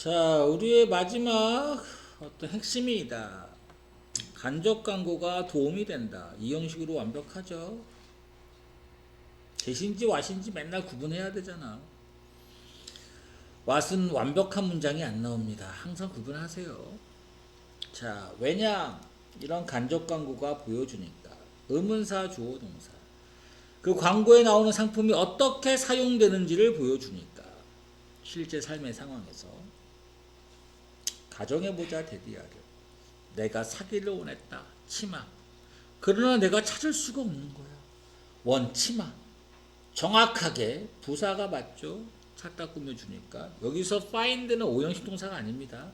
자, 우리의 마지막 어떤 핵심이다. 간접 광고가 도움이 된다. 이 형식으로 완벽하죠. 대신지 와신지 맨날 구분해야 되잖아. 왓은 완벽한 문장이 안 나옵니다. 항상 구분하세요. 자, 왜냐? 이런 간접 광고가 보여주니까. 의문사, 주어, 동사. 그 광고에 나오는 상품이 어떻게 사용되는지를 보여주니까. 실제 삶의 상황에서. 가정해보자, 데디아를. 내가 사기를 원했다. 치마. 그러나 내가 찾을 수가 없는 거야. 원, 치마. 정확하게 부사가 맞죠? 찾다 꾸며주니까. 여기서 find는 오형식 동사가 아닙니다.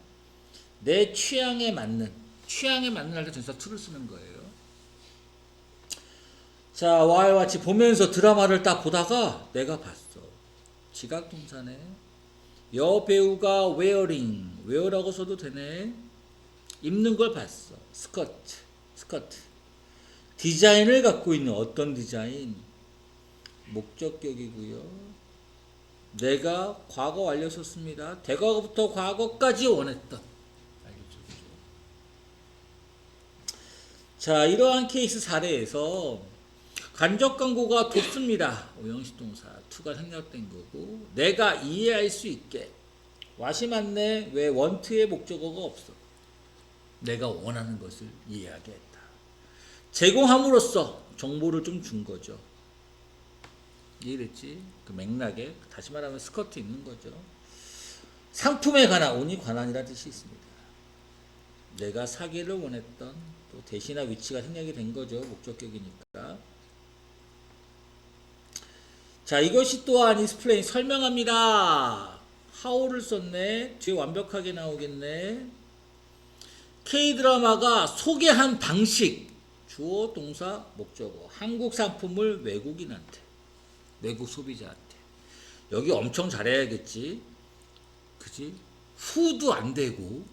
내 취향에 맞는, 취향에 맞는 할때 전사 to를 쓰는 거예요. 자, 같이 보면서 드라마를 딱 보다가 내가 봤어. 지각 동사네. 여배우가 wearing, wear라고 써도 되네. 입는 걸 봤어. 스커트, 스커트. 디자인을 갖고 있는 어떤 디자인? 목적격이고요. 내가 과거 완료 썼습니다. 대과거부터 과거까지 원했던. 자, 이러한 케이스 사례에서 간접 광고가 돕습니다. 오형식 동사 투가 생략된 거고 내가 이해할 수 있게 와시 맞네 왜 원트의 목적어가 없어. 내가 원하는 것을 이해하게 했다. 제공함으로써 정보를 좀 준 거죠. 이해됐지? 그 맥락에 다시 말하면 스커트 입는 거죠. 상품에 관한 온이 관한이라 뜻이 있습니다. 내가 사기를 원했던 또 대시나 위치가 생략이 된 거죠. 목적격이니까. 자, 이것이 또한 이스플레인 설명합니다. how를 썼네. 뒤에 완벽하게 나오겠네. K-드라마가 소개한 방식, 주어, 동사, 목적어, 한국 상품을 외국인한테, 외국 소비자한테. 여기 엄청 잘해야겠지. 그지? 후도 안 되고,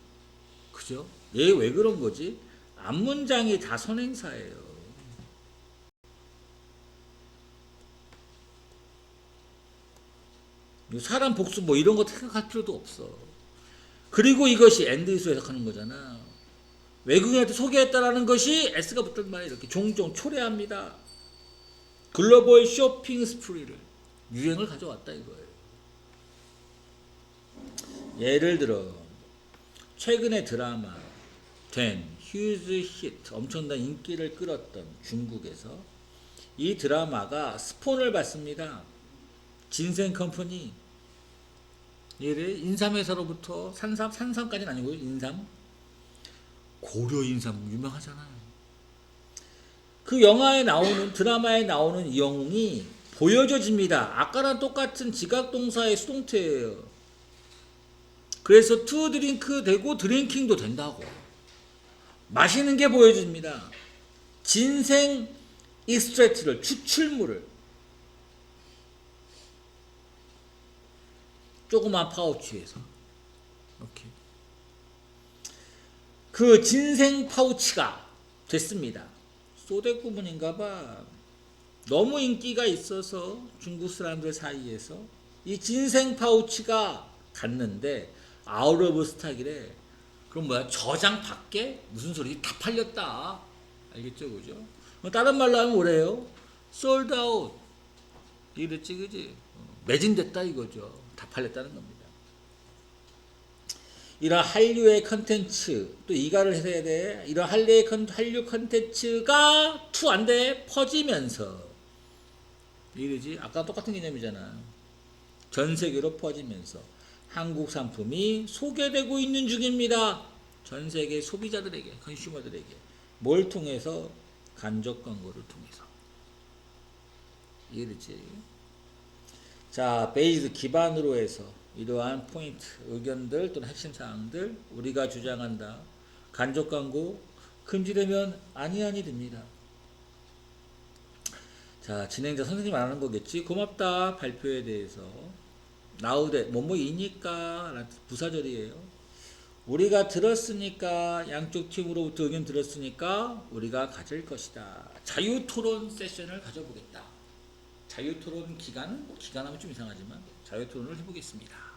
그죠? 얘 왜 그런 거지? 앞문장이 다 선행사예요. 사람 복수 뭐 이런 거 생각할 필요도 없어. 그리고 이것이 엔드이수 해석하는 거잖아. 외국인한테 소개했다라는 것이 S가 붙은 말이 이렇게 종종 초래합니다. 글로벌 쇼핑 스프리를 유행을 가져왔다 이거예요. 예를 들어 최근에 드라마 된 휴즈 히트 엄청난 인기를 끌었던 중국에서 이 드라마가 스폰을 받습니다. 진생 컴퍼니 얘를 인삼회사로부터 산삼 산삼까지는 아니고요 인삼 고려 인삼 유명하잖아요. 그 영화에 나오는 드라마에 나오는 이 영웅이 보여져집니다. 아까랑 똑같은 지각동사의 수동태예요. 그래서 투 드링크 되고 드링킹도 된다고. 마시는 게 보여집니다. 진생 익스트랙트를 추출물을 조그만 파우치에서 이렇게 그 진생 파우치가 됐습니다. 소대 구분인가 봐. 너무 인기가 있어서 중국 사람들 사이에서 이 진생 파우치가 갔는데 스탁이래. 그럼 뭐야? 저장 밖에 무슨 소리지? 다 팔렸다. 알겠죠? 그죠? 뭐 다른 말로 하면 뭐래요? 솔드 아웃. 이랬지 그지? 어, 매진됐다 이거죠. 다 팔렸다는 겁니다. 이런 한류의 컨텐츠 또 이가를 해야 돼. 이런 한류의 컨, 한류 컨텐츠가 투안돼 퍼지면서 이러지 아까 똑같은 개념이잖아. 전 세계로 퍼지면서 한국 상품이 소개되고 있는 중입니다. 전 세계 소비자들에게 컨슈머들에게 뭘 통해서 간접 광고를 통해서 이해되지? 자, 베이스 기반으로 해서 이러한 포인트, 의견들 또는 핵심 사항들 우리가 주장한다. 간접 광고 금지되면 아니 아니 됩니다. 자, 진행자 선생님 안 하는 거겠지? 고맙다. 발표에 대해서. 나우대 뭐뭐이니까 부사절이에요. 우리가 들었으니까 양쪽 팀으로부터 의견 들었으니까 우리가 가질 것이다. 자유 토론 세션을 가져보겠다. 자유 토론 기간, 뭐 기간하면 좀 이상하지만 자유 토론을 해보겠습니다.